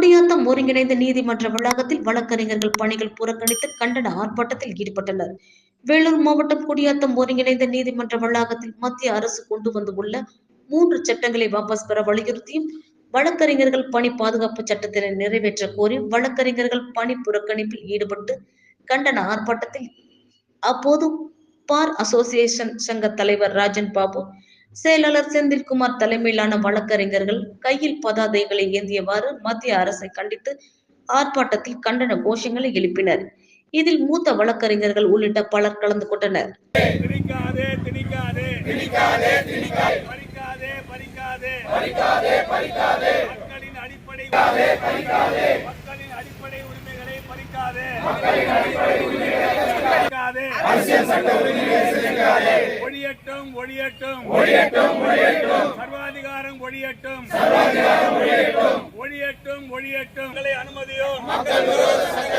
குடியாத்தம் ஒருங்கிணைந்த நீதிமன்ற வளாகத்தில் வழக்கறிஞர்கள் பணிகள் புறக்கணித்து கண்டன ஆர்ப்பாட்டத்தில் ஈடுபட்டனர் வேலூர் மாவட்டம் குடியாத்தம் ஒருங்கிணைந்த நீதிமன்ற வளாகத்தில் மத்திய அரசு கொண்டு வந்துள்ள மூன்று சட்டங்களை வாபஸ் பெற வலியுறுத்தியும் வழக்கறிஞர்கள் பணி பாதுகாப்பு சட்டத்தினை நிறைவேற்ற கோரி வழக்கறிஞர்கள் பணி புறக்கணிப்பில் ஈடுபட்டு கண்டன ஆர்ப்பாட்டத்தில் அப்போது பார் அசோசியேஷன் சங்க தலைவர் ராஜன் பாபு செயலாளர் செந்தில்குமார் தலைமையிலான வழக்கறிஞர்கள் கையில் பதாதைகளை ஏந்தியவாறு மத்திய அரசை கண்டித்து ஆர்ப்பாட்டத்தில் கண்டன கோஷங்களை எழுப்பினர். இதில் மூத்த வழக்கறிஞர்கள் உள்ளிட்ட பலர் கலந்து கொண்டனர். அரசியல் சட்ட உரிமைகளை சிதைக்காதே. ஒழியட்டும் ஒழியட்டும் ஒழியட்டும் ஒழியட்டும் சர்வாதிகாரம் ஒழியட்டும் சர்வாதிகாரம் ஒழியட்டும் ஒழியட்டும் அனுமதியும் மக்கள்